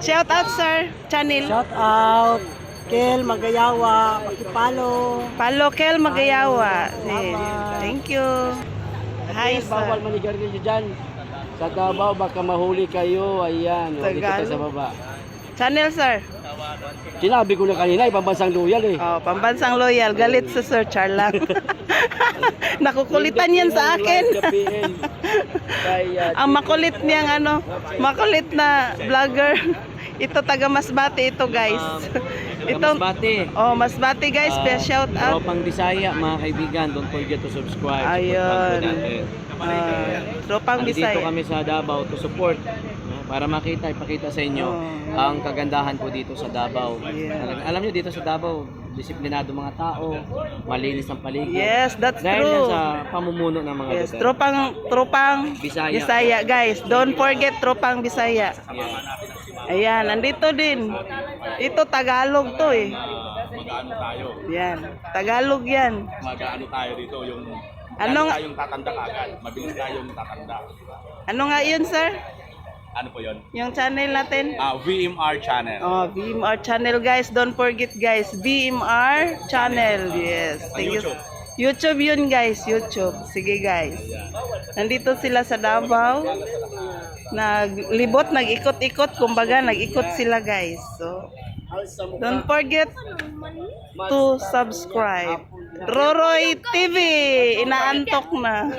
Shout out, sir. Channel. Shout out, Kel Magayawa, pakipalo. Palo Kel Magayawa. Salamat. Thank you. Hi, Yes, bawal sir. manigarilyo dyan. Sa Davao, baka mahuli kayo. Ayan, o, dito tayo sa baba. Channel, sir. Sinabi ko na kanina, ibang bansang loyal eh. Oh, pambansang loyal. Galit sa Sir Charlang. Nakukulitan yan sa akin. Ang makulit niyang ano, makulit na vlogger. Ito taga Masbate ito, guys. ito Masbate. Oh, Masbate guys, uh, shout out. Tropang Bisaya, mga kaibigan, don't forget to subscribe. Ayun. Uh, tropang Bisaya. kami sa Davao to support para makita, ipakita sa inyo Oh. ang kagandahan po dito sa Davao. Yeah. Alam, alam nyo dito sa Davao, disiplinado mga tao, malinis ang paligid. Yes, that's Dahil true. yan sa pamumuno ng mga Yes, Duterte. tropang tropang Bisaya. Bisaya guys. Don't forget tropang Bisaya. Yeah. Ayan, nandito din. Ito Tagalog to eh. mag-ano tayo, Yan, Tagalog yan. mag-ano tayo dito, yung Anong- ano tayong tatanda agad, mabilis tayong tatanda. Ano nga yun, sir? Ano po yun? Yung channel natin? Ah, VMR channel. Oh, VMR channel guys. Don't forget guys, VMR channel. Yes. Thank you. YouTube. YouTube yun guys, YouTube. Sige guys. Nandito sila sa Davao. Naglibot, nag-ikot-ikot. Kumbaga, nag-ikot sila guys. So, don't forget to subscribe. Roroy TV, inaantok na.